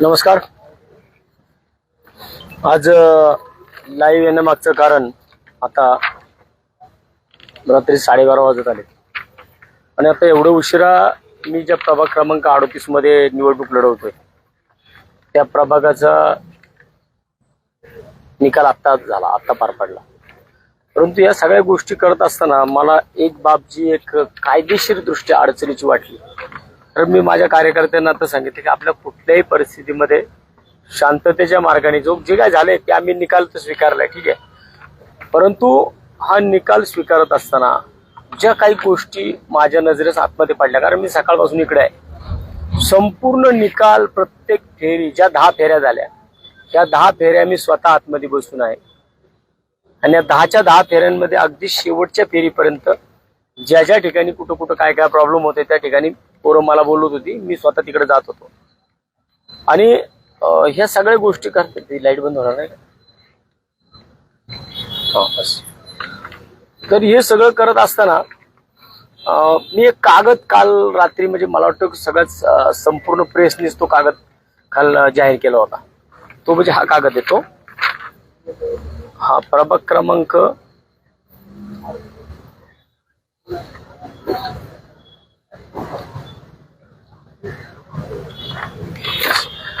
नमस्कार. आज लाईव्ह येण्यामागचं कारण आता रात्री साडेबारा वाजत आले. आणि आता एवढं उशिरा मी ज्या प्रभाग क्रमांक अडोतीसमध्ये निवडणूक लढवतोय त्या प्रभागाचा निकाल आत्ता झाला आत्ता पार पडला. परंतु या सगळ्या गोष्टी करत असताना मला एक बाब जी एक कायदेशीर दृष्ट्या अडचणीची वाटली. तर मी माझ्या कार्यकर्त्यांना आता सांगितलं की आपल्या कुठल्याही परिस्थितीमध्ये शांततेच्या मार्गाने जो जे काय झालंय ते आम्ही निकाल तर स्वीकारलाय ठीक आहे. परंतु हा निकाल स्वीकारत असताना ज्या काही गोष्टी माझ्या नजरेस आतमध्ये पडल्या कारण मी सकाळपासून इकडे आहे. संपूर्ण निकाल प्रत्येक फेरी ज्या दहा फेऱ्या झाल्या त्या दहा फेऱ्या मी स्वतः आतमध्ये बसून आहे. आणि या दहाच्या दहा फेऱ्यांमध्ये अगदी शेवटच्या फेरीपर्यंत ज्या ज्या ठिकाणी कुठं कुठं काय काय प्रॉब्लेम होते त्या ठिकाणी पोरं मला बोलत होती मी स्वतः तिकडे जात होतो. आणि ह्या सगळ्या गोष्टी करते ती लाइट बंद होणार नाही का? हो, बस. तर हे सगळं करत असताना मी एक कागद काल रात्री म्हणजे मला वाटतं सगळ्याच संपूर्ण प्रेसनीच तो कागद काल जाहीर केला होता. तो म्हणजे हा कागद येतो हा प्रभाग क्रमांक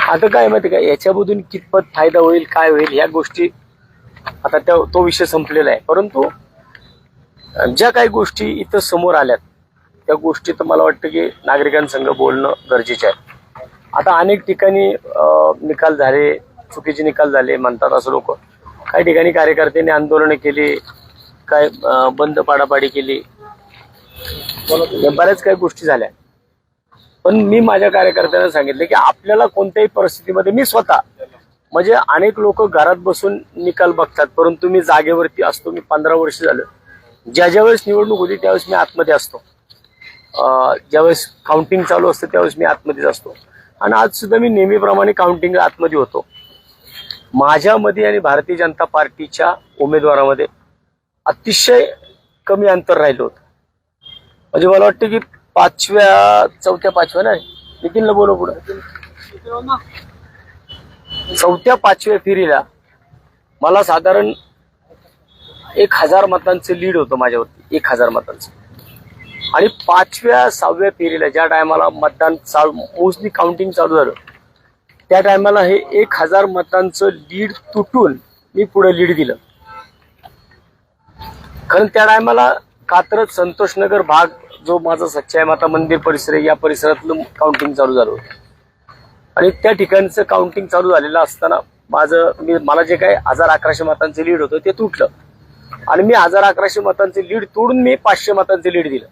आता काय माहिती का? याच्यामधून कितपत फायदा होईल काय होईल ह्या गोष्टी आता त्या तो विषय संपलेला आहे. परंतु ज्या काही गोष्टी इथं समोर आल्यात त्या गोष्टी तर मला वाटतं की नागरिकांसंग बोलणं गरजेचं आहे. आता अनेक ठिकाणी निकाल झाले चुकीचे निकाल झाले म्हणतात असं लोक. काही ठिकाणी कार्यकर्त्यांनी आंदोलनं केली काय बंद पाडापाडी केली. बऱ्याच काही गोष्टी झाल्या. पण मी माझ्या कार्यकर्त्यांना सांगितले की आपल्याला कोणत्याही परिस्थितीमध्ये मी स्वतः म्हणजे अनेक लोक घरात बसून निकाल बघतात परंतु मी जागेवरती असतो मी पंधरा वर्ष झालं. ज्या ज्या वेळेस निवडणूक होती त्यावेळेस मी आतमध्ये असतो. ज्यावेळेस काउंटिंग चालू असतं त्यावेळेस मी आतमध्येच असतो. आणि आज सुद्धा मी नेहमीप्रमाणे काउंटिंग आतमध्ये होतो. माझ्यामध्ये आणि भारतीय जनता पार्टीच्या उमेदवारामध्ये अतिशय कमी अंतर राहिलं होतं. म्हणजे मला वाटतं की पाचव्या चौथ्या पाचव्या ना नितीनला बोलव पुढं. चौथ्या पाचव्या फेरीला मला साधारण एक हजार मतांचं लीड होतं माझ्यावरती. एक हजार मतांचं. आणि पाचव्या सहाव्या फेरीला ज्या टायमाला मतदान चालू मोस्टली काउंटिंग चालू झालं त्या टायमाला हे एक हजार मतांचं लीड तुटून मी पुढे लीड दिलं. कारण त्या टायमाला कात्रज संतोषनगर भाग जो माझा सच्चाई माता मंदिर परिसर आहे या परिसरातलं काउंटिंग चालू झालं होतं. आणि त्या ठिकाणचं काउंटिंग चालू झालेलं असताना माझं मी मला जे काय हजार अकराशे मतांचं लीड होतं ते तुटलं. आणि मी हजार अकराशे मतांचं लीड तोडून मी पाचशे मतांचं लीड दिलं.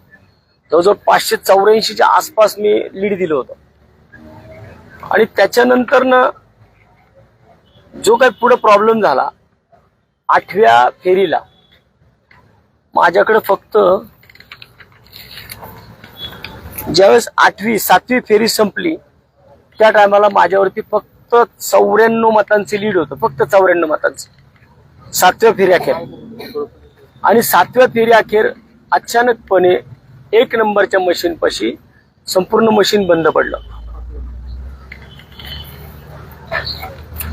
जवळजवळ पाचशे चौऱ्याऐंशीच्या आसपास मी लीड दिलं होतं. आणि त्याच्यानंतर ना जो काही पुढे प्रॉब्लेम झाला आठव्या फेरीला माझ्याकडे फक्त ज्यावेळेस आठवी सातवी फेरी संपली त्या टायमाला माझ्यावरती फक्त चौऱ्याण्णव मतांचे लीड होतं. फक्त चौऱ्याण्णव मतांचं. सातव्या फेरी अखेर. आणि सातव्या फेरी अखेर अचानकपणे एक नंबरच्या मशीनपाशी संपूर्ण मशीन बंद पडलं.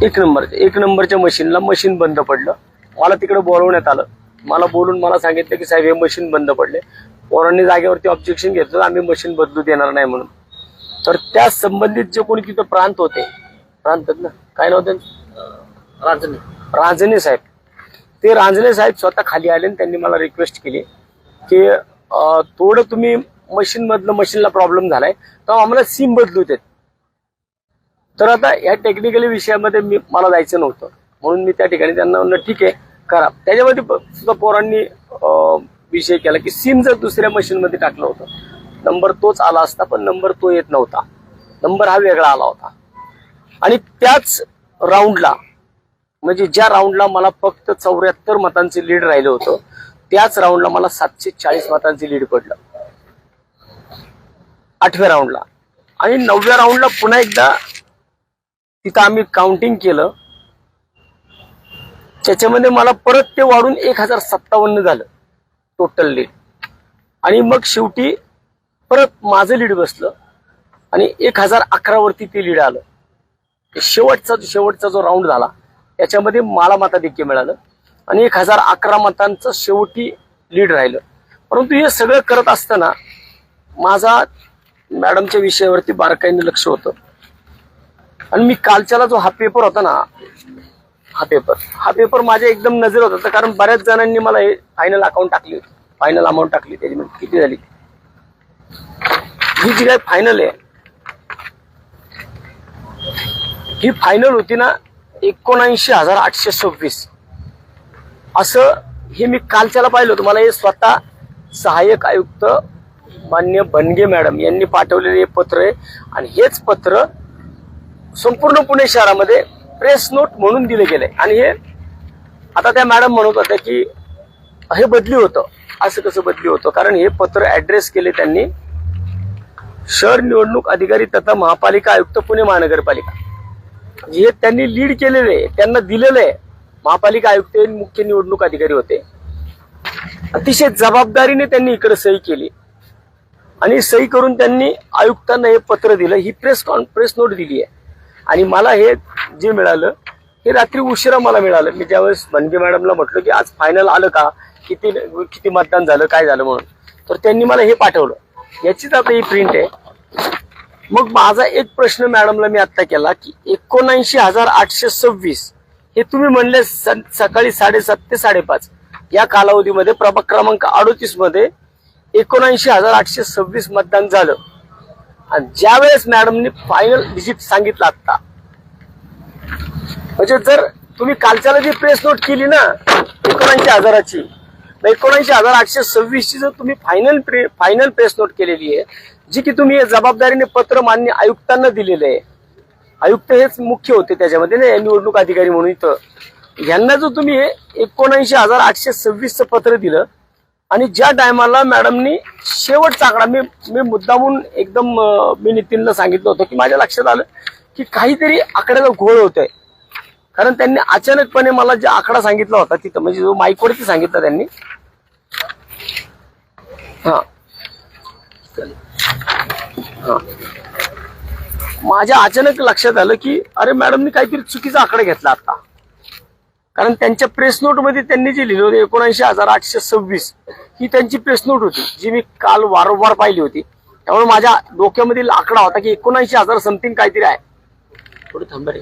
एक नंबर एक नंबरच्या मशीनला मशीन बंद पडलं. मला तिकडे बोलवण्यात आलं. मला बोलून मला सांगितलं की साहेब हे मशीन बंद पडले. पोरांनी जागेवरती ऑब्जेक्शन घेतलं आम्ही मशीन बदलू देणार नाही म्हणून. तर त्या संबंधित जे कोणी तिथं प्रांत होते प्रांत आहेत ना काय नाव त्यांचं? रांजणे. रांजणे साहेब. ते रांजणे साहेब स्वतः खाली आले आणि त्यांनी मला रिक्वेस्ट केली की थोडं तुम्ही मशीन मधलं मशीनला प्रॉब्लेम झालाय तर आम्हाला सिम बदलू देत. तर आता या टेक्निकली विषयामध्ये मी मला जायचं नव्हतं. म्हणून मी त्या ठिकाणी त्यांना म्हणलं ठीक आहे करा. त्याच्यामध्ये सुद्धा पोरांनी विषय केला की सिम जर दुसऱ्या मशीन मध्ये टाकलं होतं नंबर तोच आला असता पण नंबर तो येत नव्हता. नंबर हा वेगळा आला होता. आणि त्याच राऊंडला म्हणजे ज्या राऊंडला मला फक्त चौऱ्याहत्तर मतांचे लीड राहिलं होतं त्याच राऊंडला मला सातशे चाळीस मतांचे लीड पडलं. आठव्या राऊंडला आणि नवव्या राऊंडला पुन्हा एकदा तिथं आम्ही काउंटिंग केलं. त्याच्यामध्ये मला परत ते वाढून एक हजार सत्तावन्न झालं. टोटल लीड आणि मग शेवटी परत माझं लीड बसलं. आणि एक हजार अकरावरती ते लीड आलं. शेवटचा शेवटचा जो राऊंड झाला त्याच्यामध्ये मला मताधिक्य मिळालं. आणि एक हजार अकरा मतांचं शेवटी लीड राहिलं. परंतु हे सगळं करत असताना माझा मॅडमच्या विषयावरती बारकाईने लक्ष होतं. आणि मी कालच्याला जो हा पेपर होता ना हा पेपर हा पेपर माझ्या एकदम नजर होता. कारण बऱ्याच जणांनी मला हे फायनल अकाउंट टाकली फायनल अमाऊंट टाकली त्याची म्हणजे किती झाली? ही जी काय फायनल आहे ही फायनल होती ना एकोणऐंशी हजार आठशे सव्वीस. असं हे मी कालच्याला पाहिलं होतं. मला हे स्वतः सहाय्यक आयुक्त मान्य बनगे मॅडम यांनी पाठवलेले हे पत्र आहे. आणि हेच पत्र संपूर्ण पुणे शहरामध्ये प्रेस नोट म्हणून दिले गेले. आणि हे आता त्या मॅडम म्हणत होत्या की हे बदली होतं. असं कसं बदली होतं? कारण हे पत्र ऍड्रेस केले त्यांनी. शहर निवडणूक अधिकारी तथा महापालिका आयुक्त पुणे महानगरपालिका. हे त्यांनी लीड केलेले आहे, त्यांना दिलेलं. आहे महापालिका आयुक्त हे मुख्य निवडणूक अधिकारी होते. अतिशय जबाबदारीने त्यांनी इकडे सही केली. आणि सही करून त्यांनी आयुक्तांना हे पत्र दिलं. ही प्रेस कॉन प्रेस नोट दिली आहे आणि मला हे जे मिळालं हे रात्री उशिरा मला मिळालं. मी ज्यावेळेस बनगे मॅडमला म्हटलं की आज फायनल आलं का? किती किती मतदान झालं काय झालं म्हणून. तर त्यांनी मला हे पाठवलं. याचीच आता ही प्रिंट आहे. मग माझा एक प्रश्न मॅडमला मी आत्ता केला की एकोणऐंशी हजार आठशे सव्वीस हे तुम्ही म्हणले स- सकाळी साडेसात ते साडेपाच. या कालावधीमध्ये प्रभाग क्रमांक अडोतीसमध्ये एकोणऐंशी हजार आठशे सव्वीस मतदान झालं. ज्या वेळेस मॅडमनी फायनल डिजिट सांगितलं आता म्हणजे जर तुम्ही कालच्याला जी प्रेस नोट केली ना एकोणऐंशी हजाराची एकोणऐंशी हजार आठशे सव्वीस ची जर तुम्ही फायनल प्रे फायनल प्रेस नोट केलेली आहे जी की तुम्ही हे जबाबदारीने पत्र मान्य आयुक्तांना दिलेलं आहे. आयुक्त हेच मुख्य होते त्याच्यामध्ये ना निवडणूक अधिकारी म्हणून इथं. यांना जो तुम्ही एकोणऐंशी हजार आठशे सव्वीसचं पत्र दिलं आणि ज्या टायमाला मॅडमनी शेवटचा आकडा मी मी मुद्दामून एकदम मी नितीनला सांगितलं होतं की माझ्या लक्षात आलं की काहीतरी आकड्याचा घोळ होतोय. कारण त्यांनी अचानकपणे मला जे आकडा सांगितला होता तिथं म्हणजे जो माईकवरती सांगितला त्यांनी. हा. हा. माझ्या अचानक लक्षात आलं की अरे मॅडमनी काहीतरी चुकीचा आकडा घेतला आता. कारण त्यांच्या प्रेस नोटमध्ये त्यांनी जे लिहिलं होतं एकोणऐंशी हजार आठशे सव्वीस ही त्यांची प्रेस नोट होती जी मी काल वारंवार पाहिली होती. त्यामुळे माझ्या डोक्यामधील आकडा होता की एकोणऐंशी हजार समथिंग काहीतरी आहे. थोडी थांब रे.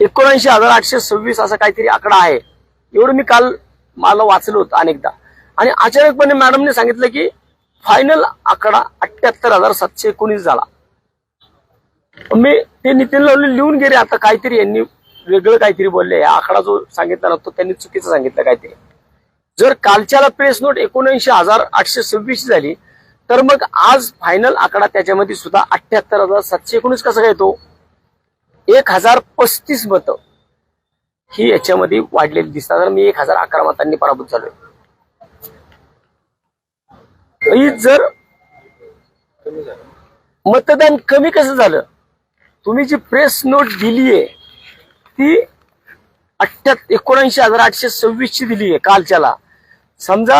एकोणऐंशी हजार आठशे सव्वीस असा काहीतरी आकडा आहे. एवढं मी काल मला वाचलं होतं अनेकदा. आणि अचानकपणे मॅडमने सांगितलं की फायनल आकडा अठ्याहत्तर हजार सातशे एकोणीस झाला. मी ते नितीन लावले लिहून गेले आता काहीतरी यांनी. वेगळं काहीतरी बोलले. हा आकडा जो सांगितला ना तो त्यांनी चुकीचं सांगितलं काहीतरी जर कालच्याला प्रेस नोट एकोणऐंशी हजार आठशे सव्वीस झाली तर मग आज फायनल आकडा त्याच्यामध्ये सुद्धा अठ्याहत्तर हजार सातशे एकोणीस कसा काय येतो? एक हजार पस्तीस मतं ही याच्यामध्ये वाढलेली दिसतात. तर मी एक हजार अकरा मतांनी पराभूत झालोय. जर मतदान कमी कसं झालं? तुम्ही जी प्रेस नोट दिलीये ती अठ्ठ्या एकोणऐंशी हजार आठशे सव्वीस ची दिली आहे कालच्याला. समजा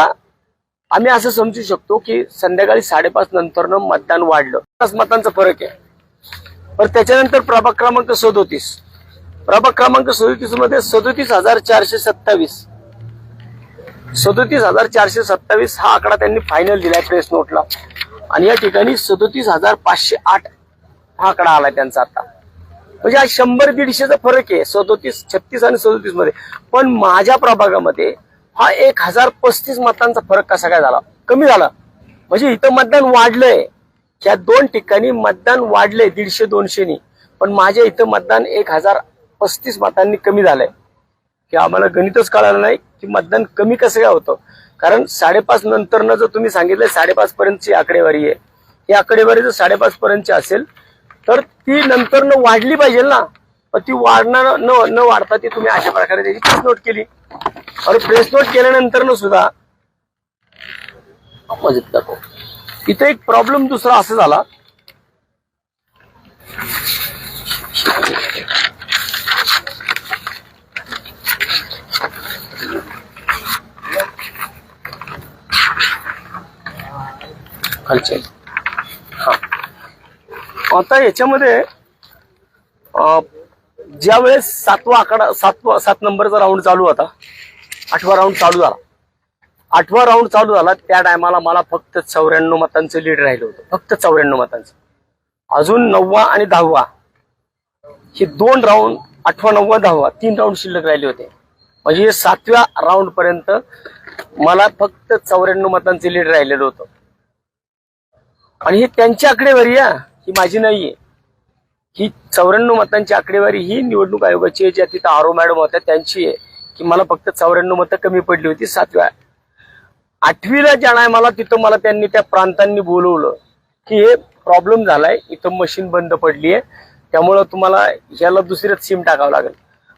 आम्ही असं समजू शकतो की संध्याकाळी साडेपाच नंतर मतदान वाढलं. मतांचा फरक आहे. पण त्याच्यानंतर प्रभाग क्रमांक सदोतीस. प्रभाग क्रमांक सदोतीसमध्ये सदोतीस हजार चारशे सत्तावीस. सदोतीस हजार चारशे सत्तावीस हा आकडा त्यांनी फायनल दिलाय प्रेस नोटला आणि या ठिकाणी सदोतीस हजार पाचशे आठ हा आकडा आलाय त्यांचा आता. म्हणजे हा शंभर दीडशेचा फरक आहे सदोतीस छत्तीस आणि सदोतीसमध्ये. पण माझ्या प्रभागामध्ये हा एक हजार पस्तीस मतांचा फरक कसा काय झाला? कमी झाला. म्हणजे इथं मतदान वाढलंय. या दोन ठिकाणी मतदान वाढलंय दीडशे दोनशेनी. पण माझ्या इथं मतदान एक हजार पस्तीस मतांनी कमी झालंय. की आम्हाला गणितच कळालं नाही की मतदान कमी कसं काय होतं. कारण साडेपाच नंतरनं जर तुम्ही सांगितलं साडेपाच पर्यंतची आकडेवारी आहे. ही आकडेवारी जर साडेपाच पर्यंतची असेल तर ती नंतर न वाढली पाहिजे ना. ती वाढणार न न वाढता ती तुम्ही अशा प्रकारे त्याची प्रेस नोट केली. आणि प्रेस नोट केल्यानंतर न सुद्धा मजेत दाखव इथे एक प्रॉब्लेम दुसरा असा झाला. खालच्या आता याच्यामध्ये ज्या वेळेस सातवा आकडा सातवा सात नंबरचा राऊंड चालू होता आठवा राऊंड चालू झाला. आठवा राऊंड चालू झाला त्या टायमाला मला फक्त चौऱ्याण्णव मतांचं लीड राहिलं होतं. फक्त चौऱ्याण्णव मतांचं. अजून नववा आणि दहावा हे दोन राऊंड आठवा नववा दहावा तीन राऊंड शिल्लक राहिले होते. म्हणजे सातव्या राऊंड पर्यंत मला फक्त चौऱ्याण्णव मतांचं लीड राहिलेलं होतं. आणि हे त्यांची आकडेवारी ही माझी नाहीये. ही चौऱ्याण्णव मतांची आकडेवारी ही निवडणूक आयोगाची आहे ज्या तिथं आरो मॅडम होत्या त्यांची आहे. की मला फक्त चौऱ्याण्णव मतं कमी पडली होती सातव्या आठवीला ज्या मला तिथं मला त्यांनी त्या प्रांतांनी बोलवलं की हे प्रॉब्लेम झालाय इथं मशीन बंद पडली आहे त्यामुळं तुम्हाला ह्याला दुसरीच सिम टाकावं लागेल.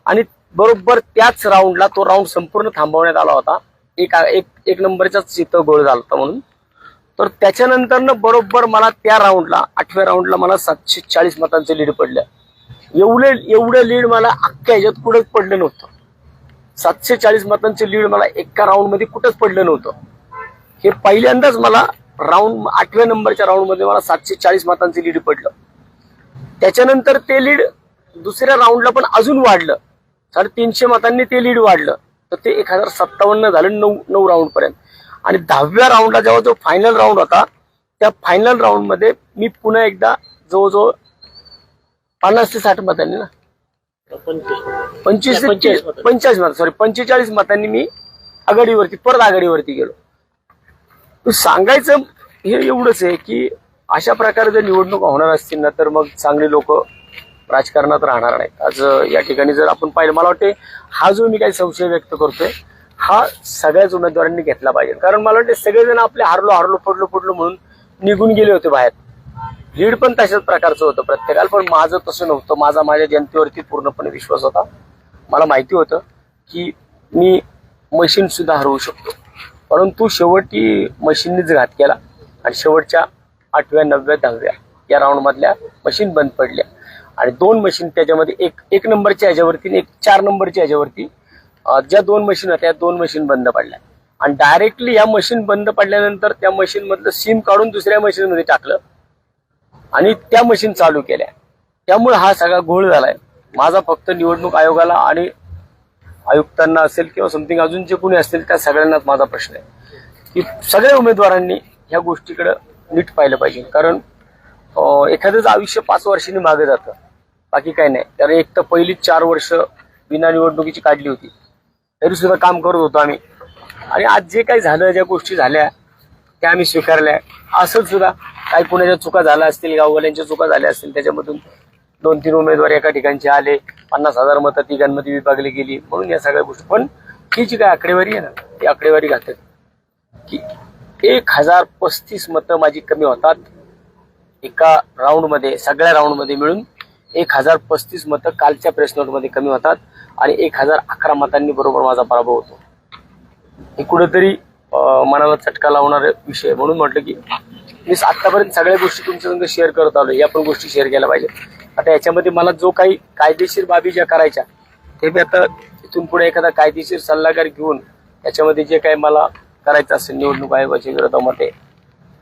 आणि बरोबर त्याच राऊंडला तो राऊंड संपूर्ण थांबवण्यात आला होता. एक एक एक नंबरचाच इथं गोळ झाला होता म्हणून. तर त्याच्यानंतर बरोबर मला त्या राऊंडला आठव्या राऊंडला मला सातशे चाळीस मतांचं लीड पडलं. एवढे एवढं लीड मला अख्ख्या ह्याच्यात कुठंच पडलं नव्हतं. सातशे चाळीस मतांचं लीड मला एका राऊंडमध्ये कुठंच पडलं नव्हतं. हे पहिल्यांदाच मला राऊंड आठव्या नंबरच्या राऊंडमध्ये मला सातशे चाळीस मतांचं लीड पडलं. त्याच्यानंतर ते लीड दुसऱ्या राऊंडला पण अजून वाढलं. साडेतीनशे मतांनी ते लीड वाढलं. तर ते एक हजार सत्तावन्न झालं नऊ नऊ राऊंडपर्यंत आणि दहाव्या राऊंडला जेव्हा जो फायनल राऊंड होता त्या फायनल राऊंडमध्ये मी पुन्हा एकदा जवळजवळ पन्नास ते साठ मतांनी ना पंचवीस ते पंचेचाळीस मतं. सॉरी पंचेचाळीस मतांनी मी आघाडीवरती परत आघाडीवरती गेलो सांगायचं हे एवढंच आहे की अशा प्रकारे जर निवडणुका होणार असतील ना तर मग चांगली लोक राजकारणात राहणार नाहीत आज या ठिकाणी जर आपण पाहिलं मला वाटते हा जो मी काही संशय व्यक्त करतोय हा सगळ्याच उमेदवारांनी घेतला पाहिजे. कारण मला वाटते सगळेजण आपले हारलो हारलो पडलो पडलो म्हणून निघून गेले होते बाहेर. लीड पण तशाच प्रकारचं होतं प्रत्येकाला पण माझं तसं नव्हतं. माझा माझ्या जनतेवरती पूर्णपणे विश्वास होता. मला माहिती होतं की मी मशीन सुद्धा हरवू शकतो. परंतु शेवटी मशीननीच घात केला आणि शेवटच्या आठव्या नवव्या दहाव्या या राऊंडमधल्या मशीन बंद पडल्या. आणि दोन मशीन त्याच्यामध्ये एक एक नंबरच्या ह्याच्यावरती आणि एक चार नंबरच्या ह्याच्यावरती ज्या दोन मशीन होत्या त्या दोन मशीन बंद पडल्या. आणि डायरेक्टली या मशीन बंद पडल्यानंतर त्या मशीन मधलं सिम काढून दुसऱ्या मशीन मध्ये टाकलं. आणि त्या मशीन चालू केल्या. त्यामुळे हा सगळा घोळ झालाय. माझा फक्त निवडणूक आयोगाला आणि आयुक्तांना असेल किंवा समथिंग अजून जे कोणी असतील त्या सगळ्यांनाच माझा प्रश्न आहे. की सगळ्या उमेदवारांनी ह्या गोष्टीकडे नीट पाहिलं पाहिजे. कारण अं, एखाद्याचं आयुष्य पाच वर्षांनी मागे जातं. बाकी काही नाही. कारण एक तर पहिली चार वर्ष विना निवडणुकीची काढली होती. तरी सुद्धा काम करत होतो आम्ही. आणि आज जे काही झालं ज्या गोष्टी झाल्या त्या आम्ही स्वीकारल्या. असंच सुद्धा काही कुणाच्या चुका झाल्या असतील गाववाल्यांच्या चुका झाल्या असतील त्याच्यामधून दोन तीन उमेदवार एका ठिकाणचे आले पन्नास हजार मतं तिघांमध्ये विभागली गेली म्हणून या सगळ्या गोष्टी. पण ही जी काय आकडेवारी आहे ना ती आकडेवारी घातक. की एक हजार पस्तीस मतं माझी कमी होतात एका राऊंडमध्ये सगळ्या राऊंडमध्ये मिळून एक हजार पस्तीस मतं कालच्या प्रेस नोटमध्ये कमी होतात. आणि एक हजार अकरा मतांनी बरोबर माझा पराभव होतो. हे कुठेतरी मनाला चटका लावणारे विषय म्हणून म्हटलं की मी आतापर्यंत सगळ्या गोष्टी तुमच्या संग शेअर करत आलो या पण गोष्टी शेअर केल्या पाहिजे आता याच्यामध्ये मला जो काही कायदेशीर बाबी ज्या करायच्या ते मी आता इथून पुढे एखादा कायदेशीर सल्लागार घेऊन याच्यामध्ये जे काही मला करायचं असेल निवडणूक आयोगाच्या विरोधामध्ये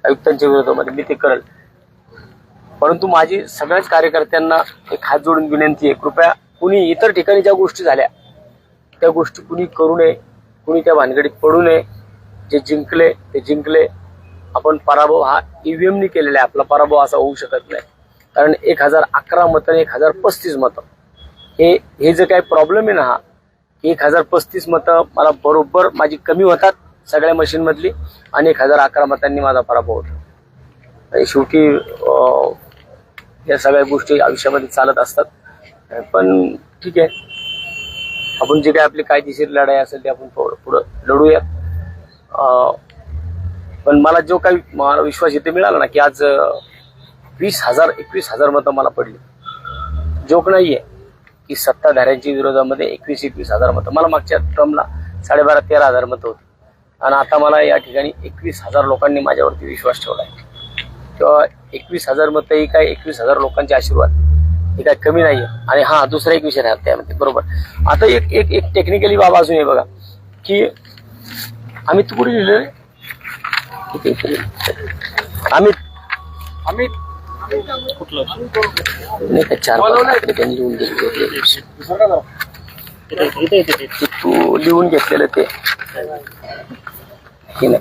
आयुक्तांच्या विरोधामध्ये मी ते करेल. परंतु माझी सगळ्याच कार्यकर्त्यांना एक हात जोडून विनंती आहे. कृपया कुणी इतर ठिकाणी ज्या गोष्टी झाल्या त्या गोष्टी कुणी करू नये कुणी त्या भानगडीत पडू नये जे जिंकले ते जिंकले. आपण पराभव हा ईव्हीएमनी केलेला आहे. आपला पराभव असा होऊ शकत नाही. कारण एक हजार अकरा मतं आणि एक हजार पस्तीस मतं. हे हे जे काही प्रॉब्लेम आहे ना हा एक हजार पस्तीस मतं मला बरोबर माझी कमी होतात सगळ्या मशीनमधली आणि एक हजार अकरा मतांनी माझा पराभव होतो. आणि शेवटी या सगळ्या गोष्टी आयुष्यामध्ये चालत असतात. पण ठीक आहे. आपण जे काय आपली कायदेशीर लढाई असेल ते आपण पुढं पुढं लढूयात. पण मला जो काही मला विश्वास इथे मिळाला ना की आज वीस हजार एकवीस हजार मतं मला पडली. जोक नाही आहे की सत्ताधाऱ्यांच्या विरोधामध्ये एकवीस एकवीस हजार मतं. मला मागच्या टर्मला साडेबारा तेरा हजार मतं होती. आणि आता मला या ठिकाणी एकवीस हजार लोकांनी माझ्यावरती विश्वास ठेवला आहे किंवा एकवीस हजार मतं ही काय एकवीस हजार लोकांचे आशीर्वाद? हे काय कमी नाहीये. आणि हा दुसरा एक विषय राहत त्यामध्ये. बरोबर. आता एक एक एक टेक्निकली बाबा अजून आहे बघा की आम्ही तू कुठे लिहिलं रे? इथे, इथे लिहिलं. आम्ही अमित नाही का चार त्यांनी लिहून घेतले ते तू लिहून घेतलेलं ते. नाही.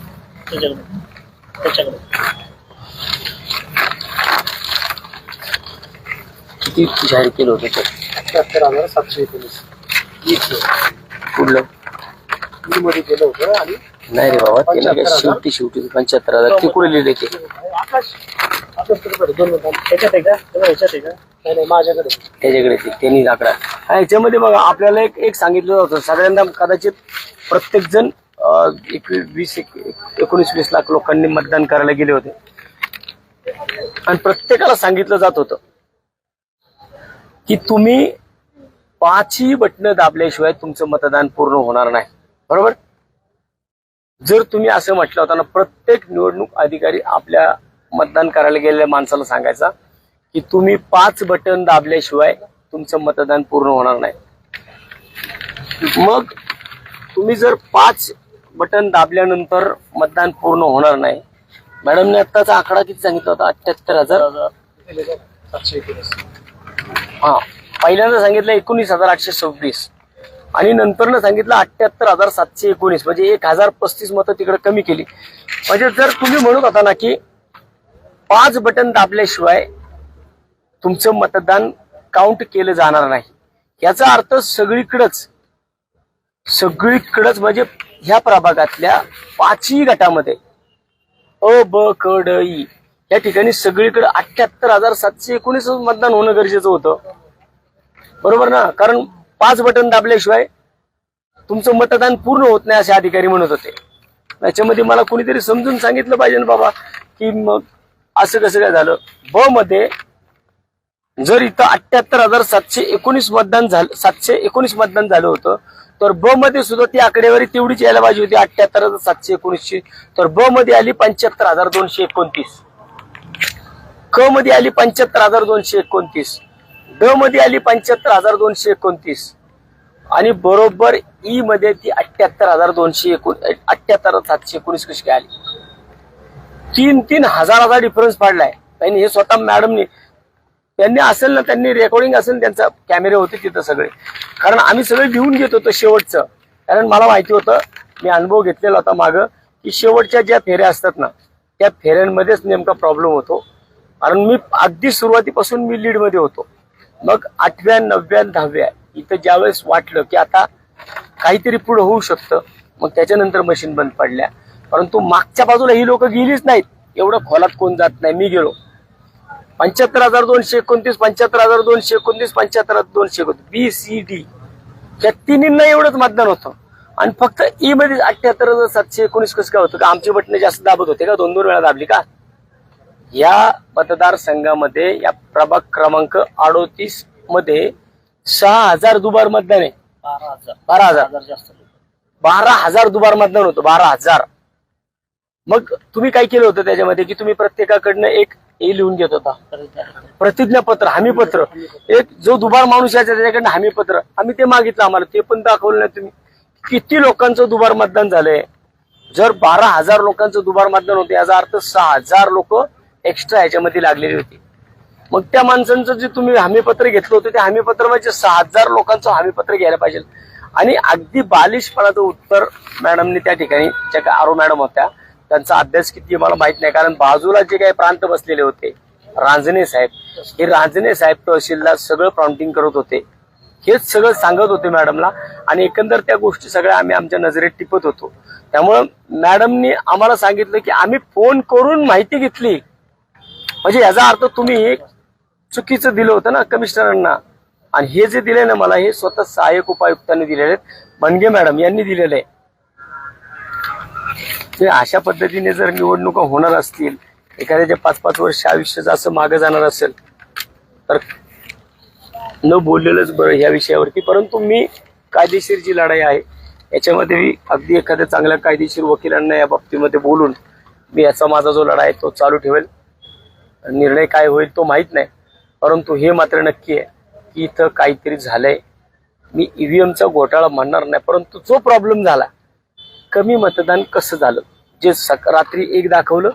किती? जाहीर केलं होतं ते. सत्तर हजार सातशे एकोणीस पुढलं मध्ये केलं होतं आणि नाही रे बाबा ते नाही का 75,000? शेवटी शेवटी पंच्याहत्तर हजार. ते कुठे लिहिले ते? आकाश आकाश तुझ्याकडे दोन मिनिटं. त्याच्यात आहे का? तेव्हा ह्याच्यात आहे का? नाही नाही माझ्याकडे. त्याच्याकडे ते त्यांनी आकडा. हा, याच्यामध्ये बघा आपल्याला एक एक सांगितलं होतं. सगळ्यांना कदाचित प्रत्येक जण एकवीस वीस एक- एक- एकोणीस वीस लाख लोकांनी मतदान करायला गेले होते. आणि प्रत्येकाला सांगितलं जात होतं. की तुम्ही पाचही बटणं दाबल्याशिवाय तुमचं मतदान पूर्ण होणार नाही. बरोबर? जर तुम्ही असं म्हटलं होतं ना प्रत्येक निवडणूक अधिकारी आपल्या मतदान करायला गेलेल्या माणसाला सांगायचा की तुम्ही पाच बटन दाबल्याशिवाय तुमचं मतदान पूर्ण होणार नाही. मग तुम्ही जर पाच बटन दाबल्यानंतर मतदान पूर्ण होणार नाही. मॅडमने आत्ताचा आकडा किती सांगितला होता? अठ्याहत्तर हजार. सातशे एकोणीस. हा. पहिल्यांदा सांगितलं एकोणीस हजार आठशे सव्वीस. आणि नंतरनं सांगितलं अठ्याहत्तर हजार सातशे एकोणीस. म्हणजे एक हजार पस्तीस मतं तिकडे कमी केली. म्हणजे जर तुम्ही म्हणत होता ना की पाच बटन दाबल्याशिवाय तुमचं मतदान काउंट केलं जाणार नाही. याचा अर्थ सगळीकडंच सगळीकडंच म्हणजे ह्या प्रभागातल्या पाचही गटामध्ये अ ब क ड ई या ठिकाणी सगळीकडे अठ्याहत्तर हजार सातशे एकोणीस मतदान होणं गरजेचं होतं. बरोबर ना? कारण पाच बटन दाबल्याशिवाय तुमचं मतदान पूर्ण होत नाही असे अधिकारी म्हणत होते. याच्यामध्ये मला कोणीतरी समजून सांगितलं पाहिजे ना बाबा की मग असं कसं काय झालं? ब मध्ये जर इथं अठ्याहत्तर हजार सातशे एकोणीस मतदान झालं सातशे एकोणीस मतदान झालं होतं तर ब मध्ये सुद्धा ती आकडेवारी तेवढीच यायला पाहिजे होती अठ्याहत्तर हजार सातशे एकोणीसची. तर ब मध्ये आली पंच्याहत्तर हजार दोनशे एकोणतीस. क मध्ये आली पंच्याहत्तर हजार दोनशे एकोणतीस. ड मध्ये आली पंच्याहत्तर हजार दोनशे एकोणतीस. आणि बरोबर ई मध्ये ती अठ्याहत्तर हजार दोनशे एकोण अठ्याहत्तर सातशे एकोणीस कशी काय आली? तीन तीन हजाराचा डिफरन्स पडलाय. त्यांनी हे स्वतः मॅडमनी त्यांनी असेल ना त्यांनी रेकॉर्डिंग असेल त्यांचा कॅमेरे होते तिथं सगळे. कारण आम्ही सगळे लिहून घेत होतो शेवटचं. कारण मला माहिती होतं मी अनुभव घेतलेला होता मागं की शेवटच्या ज्या फेऱ्या असतात ना त्या फेऱ्यांमध्येच नेमका प्रॉब्लेम होतो. कारण मी अगदी सुरुवातीपासून मी लीडमध्ये होतो. मग आठव्या नवव्या दहाव्या इथं ज्यावेळेस वाटलं की आता काहीतरी पुढं होऊ शकतं मग त्याच्यानंतर मशीन बंद पडल्या. परंतु मागच्या बाजूला ही लोक गेलीच नाहीत. एवढं खोलात कोण जात नाही. मी गेलो. पंच्याहत्तर हजार दोनशे एकोणतीस पंच्याहत्तर हजार दोनशे एकोणतीस पंच्याहत्तर हजार दोनशे एकोणतीस. बी सी डी या तिन्हींना एवढंच मतदान होतं. आणि फक्त e ई मध्ये अठ्ठ्याहत्तर हजार सातशे एकोणीस कसं काय होतं? का आमची बटणं जास्त दाबत होते का? दोन दोन वेळा दाबली का? या मतदारसंघामध्ये या प्रभाग क्रमांक अडोतीसमध्ये सहा हजार दुबार मतदान आहे. बारा हजार. बारा हजार. दुबार मतदान होतं. बारा हजार. मग तुम्ही काय केलं होतं त्याच्यामध्ये की तुम्ही प्रत्येकाकडनं एक ए लिहून घेत होता? प्रतिज्ञापत्र हमीपत्र. एक जो दुबार माणूस यायचा त्याच्याकडनं हमीपत्र. आम्ही ते मागितलं आम्हाला. ते पण दाखवलं नाही तुम्ही. किती लोकांचं दुबार मतदान झालंय? जर बारा हजार लोकांचं दुबार मतदान होतं याचा अर्थ सहा हजार लोक एक्स्ट्रा याच्यामध्ये लागलेली होती. मग त्या माणसांचं जे तुम्ही हमीपत्र घेतलं होतं ते हमीपत्र म्हणजे सहा हजार लोकांचं हमीपत्र घ्यायला पाहिजे. आणि अगदी बालिशपणाचं उत्तर मॅडमने त्या ठिकाणी ज्या काय आरो मॅडम होत्या त्यांचा अभ्यास किती मला माहीत नाही. कारण बाजूला जे काही प्रांत बसलेले होते रांजणे साहेब हे रांजणे साहेब तहसीलदार सगळं प्राउंटिंग करत होते. हेच सगळं सांगत होते मॅडमला आणि एकंदर त्या गोष्टी सगळ्या आम्ही आमच्या नजरेत टिपत होतो. त्यामुळं मॅडमनी आम्हाला सांगितलं की आम्ही फोन करून माहिती घेतली. म्हणजे याचा अर्थ तुम्ही हे चुकीचं दिलं होतं ना कमिशनरांना आणि हे जे दिले ना मला हे स्वतः सहाय्यक उपायुक्तांनी दिलेले आहेत. म्हणजे बनगे मॅडम यांनी दिलेलं आहे. ते अशा पद्धतीने जर निवडणुका होणार असतील एखाद्याच्या पाच पाच वर्ष आयुष्य जास्त मागे जाणार असेल तर न बोललेलंच बरं ह्या विषयावरती. परंतु मी कायदेशीर जी लढाई आहे याच्यामध्ये मी अगदी एखाद्या चांगल्या कायदेशीर वकिलांना या बाबतीमध्ये बोलून मी याचा माझा जो लढा आहे तो चालू ठेवेल. निर्णय काय होईल तो माहीत नाही. परंतु हे मात्र नक्की आहे की इथं काहीतरी झालंय. मी ईव्हीएमचा घोटाळा म्हणणार नाही परंतु जो प्रॉब्लेम झाला कमी मतदान कसं झालं? जे सक रात्री एक दाखवलं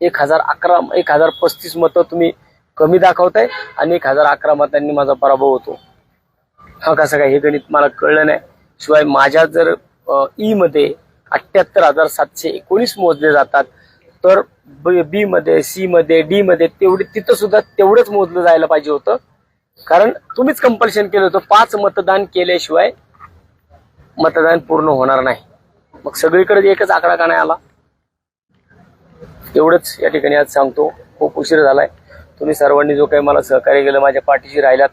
एक हजार अकरा एक हजार पस्तीस मतं तुम्ही कमी दाखवताय आणि एक हजार अकरा मतांनी माझा पराभव होतो. हा कसं काय हे गणित मला कळलं नाही. शिवाय माझ्या जर ईमध्ये अठ्ठ्याहत्तर हजार सातशे एकोणीस मोजले जातात तर बी मध्ये सी मध्ये डी मध्ये तेवढे तिथं सुद्धा तेवढंच मोजलं जायला पाहिजे होतं. कारण तुम्हीच कंपल्शन केलं होतं पाच मतदान केल्याशिवाय मतदान पूर्ण होणार नाही. मग सगळीकडे एकच आकडा का नाही आला. एवढंच या ठिकाणी आज सांगतो. खूप उशीर झालाय. तुम्ही सर्वांनी जो काही मला सहकार्य केलं माझ्या पाठीशी राहिलात.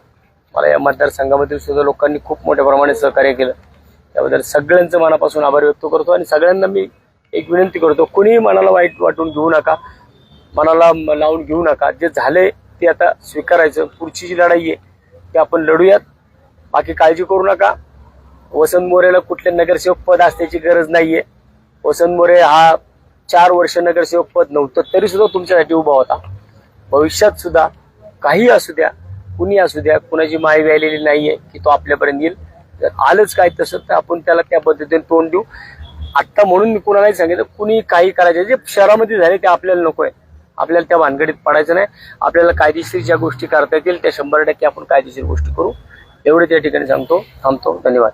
मला या मतदारसंघामधील सुद्धा लोकांनी खूप मोठ्या प्रमाणात सहकार्य केलं. त्याबद्दल सगळ्यांचं मनापासून आभार व्यक्त करतो आणि सगळ्यांना मी एक विनंती करतो कोणीही मनाला वाईट वाटून घेऊ नका मनाला लावून घेऊ नका. जे झाले ते आता स्वीकारायचं. पुढची जी लढाई आहे. ती आपण लढूयात. बाकी काळजी करू नका. वसंत मोरेला कुठले नगरसेवक पद असण्याची गरज नाहीये. वसंत मोरे हा चार वर्ष नगरसेवक पद नव्हतं तरी सुद्धा तुमच्यासाठी उभा होता. भविष्यात सुद्धा काही असू द्या कुणी असू द्या कुणाची माहिती आलेली नाहीये की तो आपल्यापर्यंत येईल. जर आलंच काय तसं तर आपण त्याला त्या पद्धतीने तोंड देऊ. आत्ता म्हणून मी कुणालाही सांगितलं कुणी काही करायचं जे शहरामध्ये झाले ते आपल्याला नको आहे. आपल्याला त्या भानगडीत पडायचं नाही. आपल्याला कायदेशीर ज्या गोष्टी करता येतील त्या शंभर टक्के आपण कायदेशीर गोष्टी करू. एवढे त्या ठिकाणी सांगतो थांबतो. धन्यवाद.